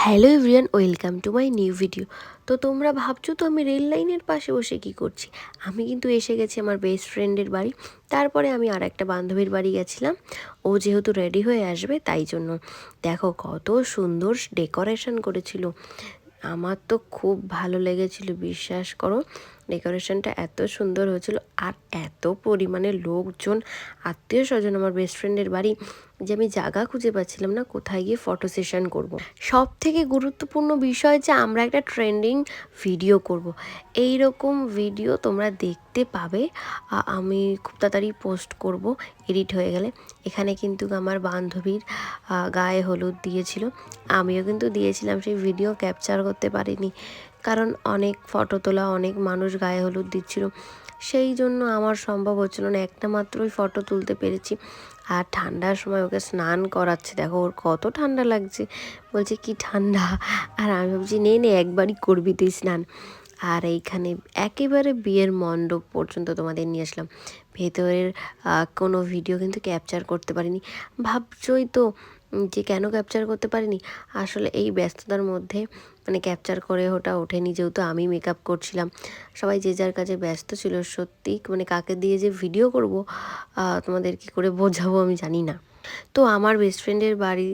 Hello everyone welcome to my new video তো তোমরা ভাবছ তো আমি রেল লাইনের পাশে বসে কি করছি? আমি কিন্তু এসে গেছি আমার বেস্ট ফ্রেন্ডের বাড়ি। তারপরে আমি আর একটা বান্ধবীর বাড়ি গেছিলাম। ও যেহেতু রেডি হয়ে আসবে তাই জন্য। দেখো কত সুন্দর ডেকোরেশন করেছিল। আমার তো খুব ভালো লেগেছিল, বিশ্বাস করো। ডেকোরেশনটা এত সুন্দর হয়েছিল আর এত পরিমাণে লোকজন আত্মীয় স্বজন আমার বেস্ট ফ্রেন্ডের বাড়ি, যে আমি জায়গা খুঁজে পাচ্ছিলাম না কোথায় গিয়ে ফটো সেশন করব। সব থেকে গুরুত্বপূর্ণ বিষয় যে আমরা একটা ট্রেন্ডিং ভিডিও করব। এই রকম ভিডিও তোমরা দেখতে পাবে আমি খুব তাড়াতাড়ি পোস্ট করব এডিট হয়ে গেলে এখানে কিন্তু আমার বান্ধবীর গায়ে হলুদ দিয়েছিল আমিও কিন্তু দিয়েছিলাম, সেই ভিডিও ক্যাপচার করতে পারিনি কারণ অনেক ফটো তোলা, অনেক মানুষ গায়ে হলুদ দিচ্ছিল। সেই জন্য আমার সম্ভব হচ্ছিল না একটা মাত্রই ফটো তুলতে পেরেছি। আর ঠান্ডার সময় ওকে স্নান করাচ্ছে। দেখো ওর কত ঠান্ডা লাগছে। বলছে, কি ঠান্ডা? আর আমি ভাবছি, নে নে, একবারই করবি তুই স্নান। আর এইখানে একেবারে বিয়ের মণ্ডপ পর্যন্ত তোমাদের নিয়ে আসলাম। ভেতরের কোনো ভিডিও কিন্তু ক্যাপচার করতে পারিনি। ভাবছই তো যে কেন ক্যাপচার করতে পারিনি? আসলে এই ব্যস্ততার মধ্যে মানে ক্যাপচার করে ওটা ওঠেনি যেহেতু আমি মেকআপ করছিলাম। সবাই যে যার কাজে ব্যস্ত ছিল, সত্যি মানে কাকে দিয়ে যে ভিডিও করব তোমাদের কি করে বোঝাবো আমি জানি না। তো আমার বেস্ট ফ্রেন্ডের বাড়ি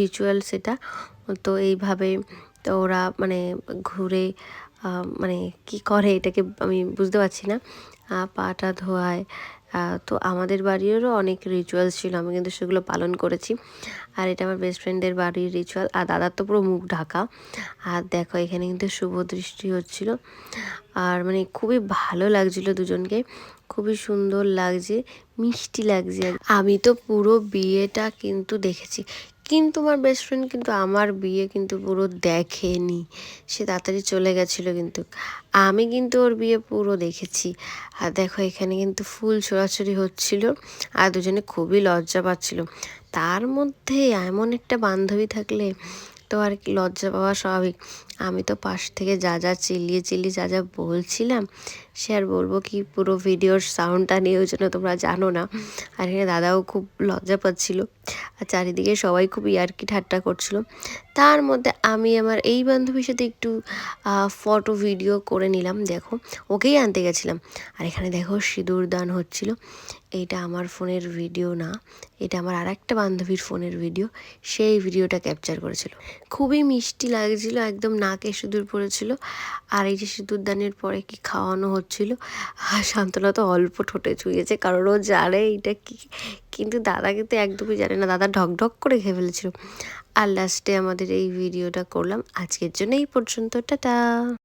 রিচুয়াল সেটা। তো এইভাবে তো ওরা মানে ঘুরে মানে কি করে এটাকে আমি বুঝতে পারছি না। পাটা ধোয়ায় তো আমাদের বাড়িরও অনেক রিচুয়ালস ছিল, আমি কিন্তু সেগুলো পালন করেছি। আর এটা আমার বেস্ট ফ্রেন্ডের বাড়ির রিচুয়াল আর দাদার তো পুরো মুখ ঢাকা। আর দেখো, এখানে কিন্তু শুভ দৃষ্টি হচ্ছিল। আর মানে খুবই ভালো লাগছিল দুজনকে, খুবই সুন্দর লাগছে, মিষ্টি লাগছে। আমি তো পুরো বিয়েটা কিন্তু দেখেছি। কিন্তু আমার বেস্ট ফ্রেন্ড কিন্তু আমার বিয়ে কিন্তু পুরো দেখেনি। সে তাড়াতাড়ি চলে গেছিল কিন্তু। আমি কিন্তু ওর বিয়ে পুরো দেখেছি। আর দেখো এখানে কিন্তু ফুল ছোড়াছড়ি হচ্ছিল আর দুজনে খুবই লজ্জা পাচ্ছিল। তার মধ্যে এমন একটা বান্ধবী থাকলে তো আর কি লজ্জা পাওয়া স্বাভাবিক। আমি তো পাশ থেকে যা যা চিল্লিয়ে চিল্লিয়ে যা যা বলছিলাম, সে আর বলব কি পুরো ভিডিওর সাউন্ডটা নিয়ে ওই জন্য তোমরা জানো না। আর এখানে দাদাও খুব লজ্জা পাচ্ছিল আর চারিদিকে সবাই খুব ইয়ার্কি ঠাট্টা করছিল। তার মধ্যে আমি আমার এই বান্ধবীর সাথে একটু ফটো ভিডিও করে নিলাম, দেখো, ওকেই আনতে গেছিলাম। আর এখানে দেখো সিঁদুর দান হচ্ছিল এইটা আমার ফোনের ভিডিও না, এটা আমার আর একটা বান্ধবীর ফোনের ভিডিও সেই ভিডিওটা ক্যাপচার করেছিল। খুবই মিষ্টি লাগছিল, একদম নাকে সিঁদুর পড়েছিল। আর এই যে সিঁদুর দানের পরে কি খাওয়ানো হচ্ছিল? আর শান্তনা তো অল্প ঠোঁটে ছুঁয়েছে কারণ ও জানে এইটা কি। কিন্তু দাদাকে তো একদমই জানে না, দাদা ঢক ঢক করে খেয়ে ফেলেছিল। আর লাস্টে আমাদের এই ভিডিওটা করলাম। আজকের জন্য এই পর্যন্ত, টাটা।